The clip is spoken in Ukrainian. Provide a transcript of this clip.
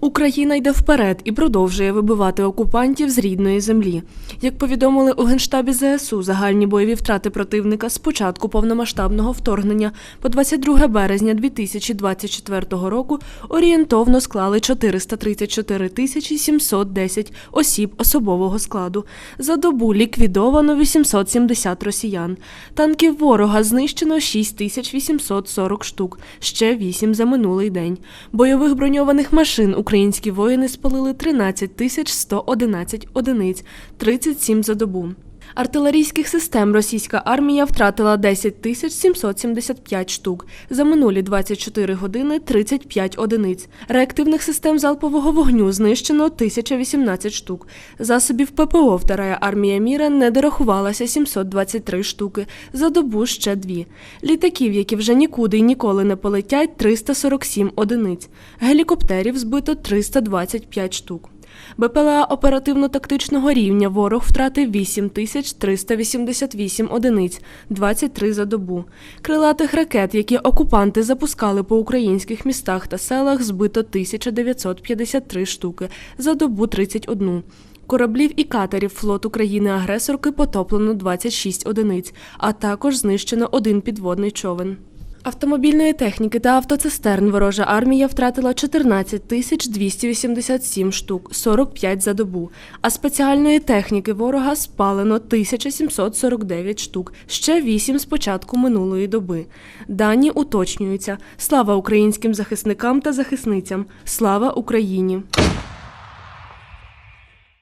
Україна йде вперед і продовжує вибивати окупантів з рідної землі. Як повідомили у генштабі ЗСУ, загальні бойові втрати противника з початку повномасштабного вторгнення по 22 березня 2024 року орієнтовно склали 434 тисячі 710 осіб особового складу. За добу ліквідовано 870 росіян. Танків ворога знищено 6840 штук, ще 8 за минулий день. Бойових броньованих машин українські воїни спалили 13 тисяч 111 одиниць, 37 за добу. Артилерійських систем російська армія втратила 10 тисяч 775 штук. За минулі 24 години 35 одиниць. Реактивних систем залпового вогню знищено 1018 штук. Засобів ППО Вторая армія міра не дорахувалася 723 штуки. За добу ще дві. Літаків, які вже нікуди й ніколи не полетять, 347 одиниць. Гелікоптерів збито 325 штук. БПЛА оперативно-тактичного рівня ворог втратив 8 388 одиниць, 23 за добу. Крилатих ракет, які окупанти запускали по українських містах та селах, збито 1953 штуки, за добу 31. Кораблів і катерів флоту країни-агресорки потоплено 26 одиниць, а також знищено один підводний човен. Автомобільної техніки та автоцистерн ворожа армія втратила 14 тисяч 287 штук, 45 за добу, а спеціальної техніки ворога спалено 1749 штук, ще 8 з початку минулої доби. Дані уточнюються. Слава українським захисникам та захисницям! Слава Україні!